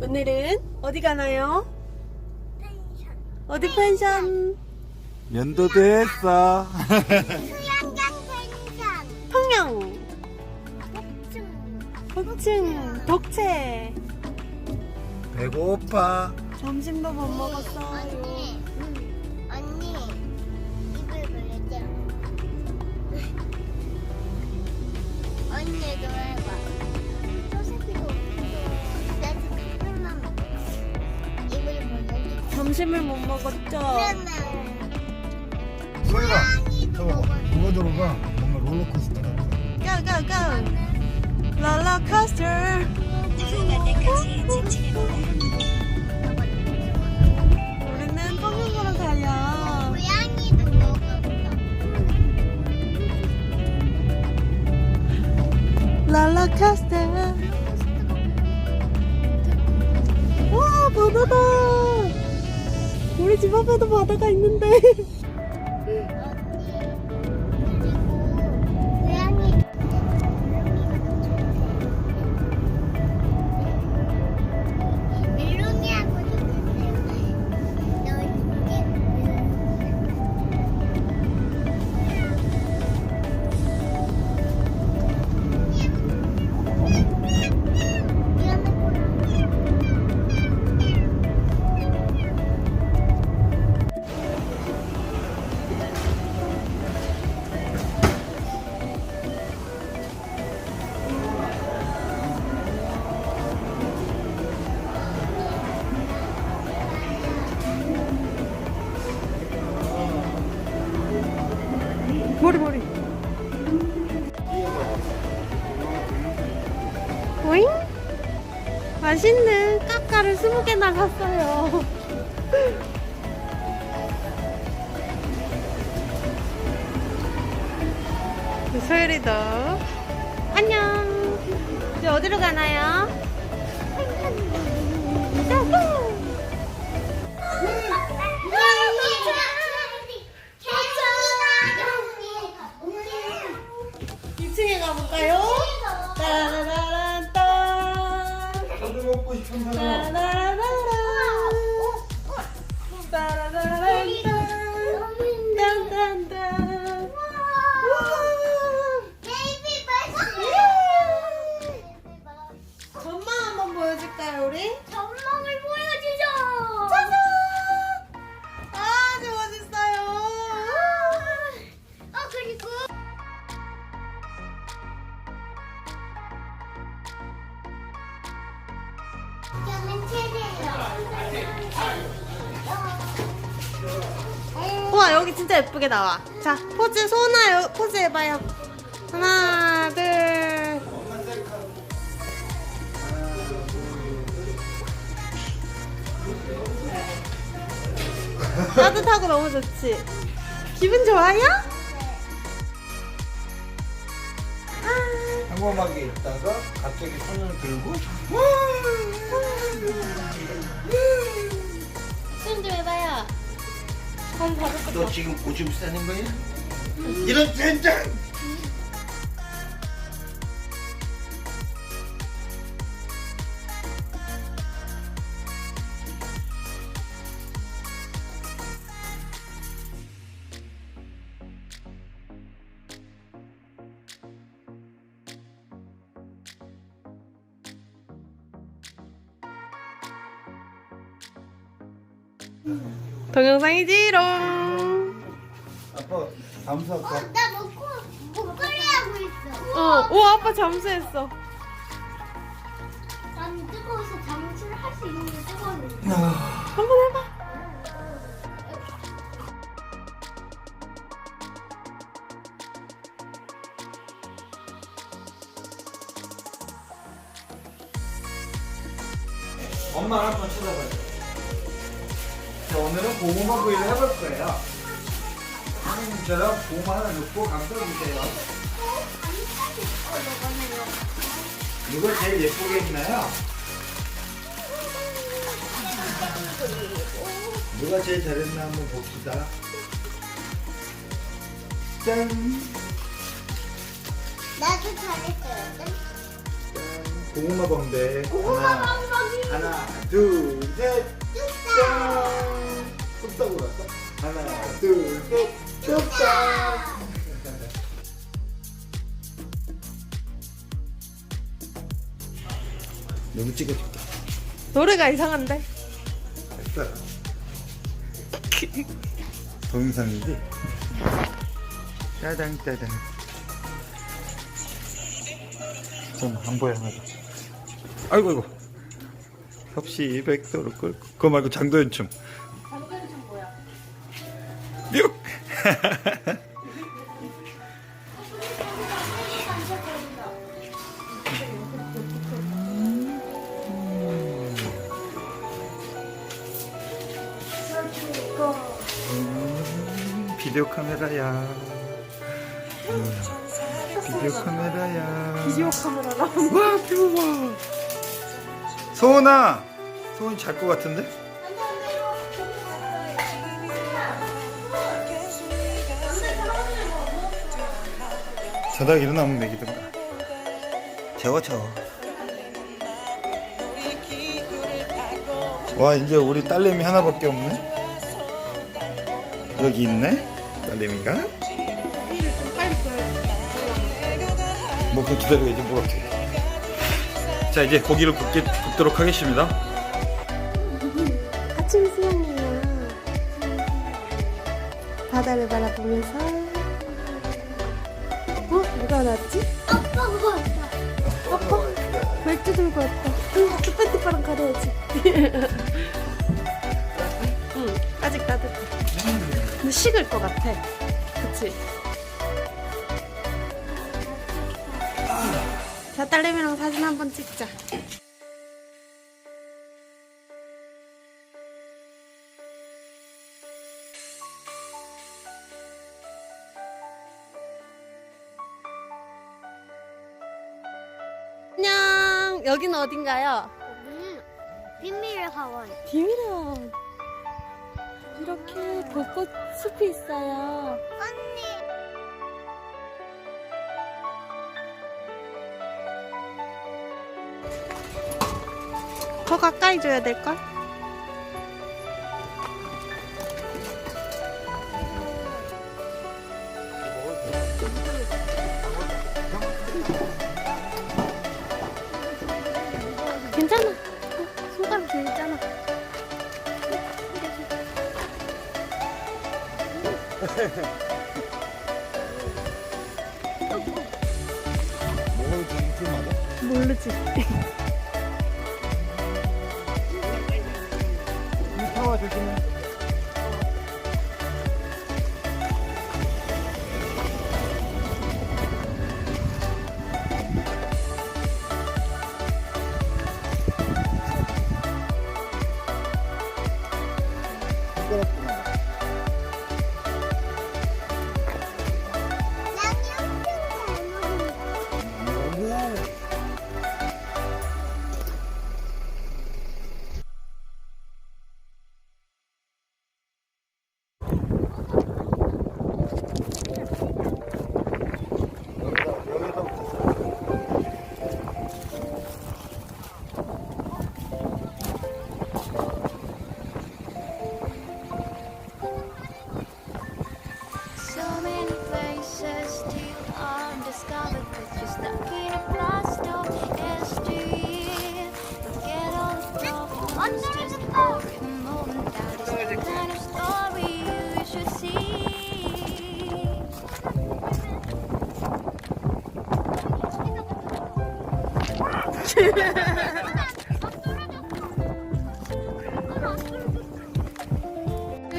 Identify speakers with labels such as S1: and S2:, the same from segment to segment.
S1: 오늘은 어디 가나요?
S2: 펜션.
S1: 어디 펜션?
S3: 면도도 했어.
S2: 수영장 펜션.
S1: 통영,
S2: 복층.
S1: 복층, 독채.
S3: 배고파.
S1: 점심도 못 먹었어요.
S2: 언니. 언니. 입을 벌렸죠? 언니도 해봐.
S1: 점심을 못 먹었죠?
S2: 고양이도
S3: 저거. 그거 들어가. 뭔가 롤러코스터 같아.
S1: go. 롤러코스터. 우리는 통영으로 가요.
S2: 고양이도 먹어보자.
S1: 롤러코스터. 집 앞에도 바다가 있는데. 머리 머리. 오잉? 맛있는 까까를 스무 개나 샀어요. 소율이도 안녕. 이제 어디로 가나요? 2층에 가볼까요? 따라라란 딴.
S3: 저도 먹고 싶은 사람.
S1: 따라라라란. 따라라란 딴. 딴 딴딴. 와. 전망 한번 보여줄까요, 우리?
S2: 전망을
S1: 진짜 예쁘게 나와. 자, 포즈, 소은아, 여- 포즈 해봐요. 하나, 둘. 따뜻하고 너무 좋지? 기분 좋아요? 아,
S3: 평범하게 있다가 갑자기 손을 들고
S1: 손좀 해봐요. 한번 봐볼까?
S3: 너 지금 오줌 싸는 거야? 이런 젠장!
S1: 동영상이지롱.
S3: 아빠 감사할까?
S2: 나 먹고 목걸이 하고 있어.
S1: 어, 오, 아빠 잠수했어.
S2: 난 뜨거워서 잠수를 할 수 있는 게 뜨거웠는데.
S1: 한번 해봐.
S3: 엄마 한번 쳐다봐줘. 자, 오늘은 고구마 구이를 해볼 거예요. 선생님처럼 고구마 하나 넣고 감싸주세요. 누가 제일 예쁘게 했나요? 누가 제일 잘했나 한번 봅시다. 짠!
S2: 나도 잘했어요.
S3: 짠! 고구마 건배.
S2: 고구마
S3: 하나, 하나, 둘, 셋. 짠. 뚝딱으로 할까? 하나, 둘, 셋. 뚝딱. 너무 찍어줄게.
S1: 노래가 이상한데?
S3: 됐어요. 동영상이지? 짜장 짜장. 좀안 보여 하나도. 아이고 아이고. 섭씨 백도로 끌고. 그거 말고 장도연춤.
S1: 장도연춤 뭐야?
S3: 뮤. 음, 비디오 카메라야. 음, 비디오 카메라야.
S1: 비디오 카메라라.
S3: 와, 비오 봐. 소은아, 소은 잘것 같은데? 자다가 일어나면 먹이든가. 재워 재워. 와 이제 우리 딸내미 하나밖에 없네. 여기 있네. 딸내미가. 뭐그 기다려 이제 뭐 어떻게. 자 이제 고기를 굽게, 굽도록 하겠습니다.
S1: 아침 수영이야. 바다를 바라보면서. 어? 누가 왔지?
S2: 아빠가 왔다.
S1: 아빠? 맥주 들고 왔다. 응, 뚜빠뚜빠랑 가려야지. 응, 아직 따뜻해. 근데 식을 것 같아. 그치? 자, 딸내미랑 사진 한 번 찍자. 여기는 어딘가요?
S2: 여기는 비밀의 하원.
S1: 비밀원. 이렇게 벚꽃 숲이 있어요.
S2: 언니.
S1: 더 가까이 줘야 될걸? 어, 손가락 길잖아.
S3: 뭐가 좀 이틀마다?
S1: 모르지.
S3: 이 타와 조심해.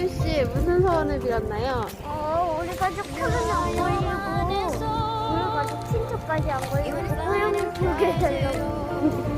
S1: 씨 무슨 소원을 빌었나요?
S2: 어, 우리 가족 코로나 안 걸리고, 우리 가족 친척까지 안 걸리고, 소영 두개 되려고.